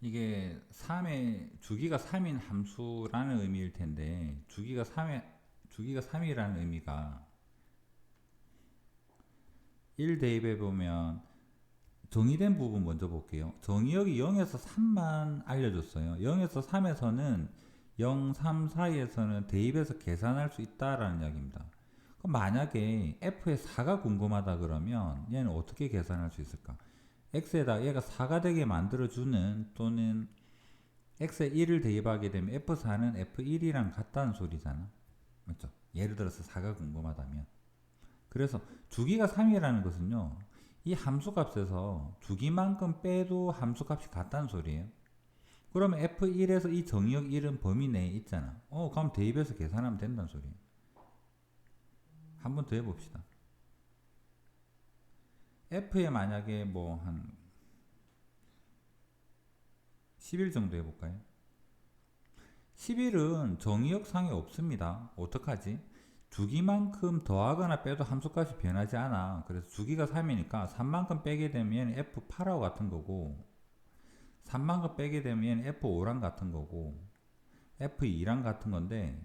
이게 3의 주기가 3인 함수라는 의미일 텐데 주기가 3의 주기가 3이라는 의미가 1 대입해 보면 정의된 부분 먼저 볼게요. 정의역이 0에서 3만 알려줬어요. 0에서 3에서는 0, 3 사이에서는 대입해서 계산할 수 있다라는 이야기입니다. 그럼 만약에 f의 4가 궁금하다 그러면 얘는 어떻게 계산할 수 있을까? X에다 얘가 4가 되게 만들어주는 또는 x에 1을 대입하게 되면 f4는 f1이랑 같다는 소리잖아. 맞죠? 예를 들어서 4가 궁금하다면. 그래서 주기가 3이라는 것은요. 이 함수값에서 주기만큼 빼도 함수값이 같다는 소리예요. 그러면 f1에서 이 정의역 1은 범위 내에 있잖아. 어, 그럼 대입해서 계산하면 된다는 소리예요. 한 번 더 해봅시다. F에 만약에 뭐 한 10일 정도 해볼까요? 10일은 정의역상에 없습니다. 어떡하지? 주기만큼 더하거나 빼도 함수값이 변하지 않아. 그래서 주기가 3이니까 3만큼 빼게 되면 F8하고 같은 거고 3만큼 빼게 되면 F5랑 같은 거고 F2랑 같은 건데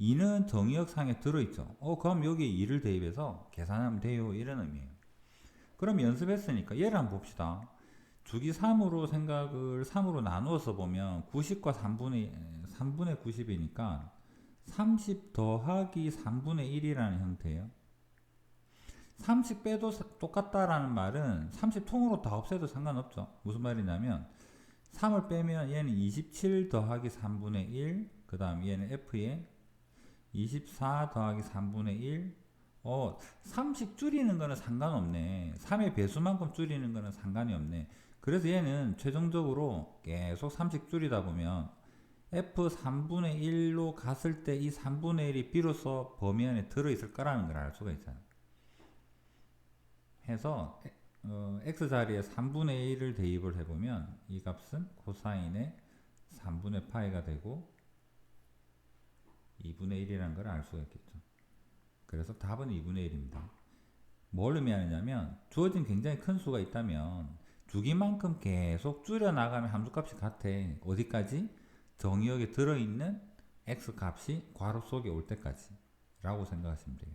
2는 정의역상에 들어있죠. 어, 그럼 여기에 2를 대입해서 계산하면 돼요. 이런 의미예요. 그럼 연습했으니까 얘를 한번 봅시다. 주기 3으로 생각을 3으로 나누어서 보면 90과 3분의, 3분의 90이니까 30 더하기 3분의 1이라는 형태예요. 30 빼도 똑같다라는 말은 30 통으로 다 없애도 상관없죠. 무슨 말이냐면 3을 빼면 얘는 27 더하기 3분의 1, 그 다음 얘는 F에 24 더하기 3분의 1, 어, 30 줄이는 거는 상관없네. 3의 배수만큼 줄이는 거는 상관이 없네. 그래서 얘는 최종적으로 계속 30 줄이다 보면 F 3분의 1로 갔을 때 이 3분의 1이 비로소 범위 안에 들어있을 거라는 걸 알 수가 있잖아. 해서 어, x 자리에 3분의 1을 대입을 해보면 이 값은 코사인의 3분의 파이가 되고 2분의 1이라는 걸 알 수가 있겠죠. 그래서 답은 2분의 1입니다. 뭘 의미하느냐면 주어진 굉장히 큰 수가 있다면 주기만큼 계속 줄여나가면 함수값이 같아. 어디까지? 정의역에 들어있는 x 값이 괄호 속에 올 때까지 라고 생각하시면 돼요.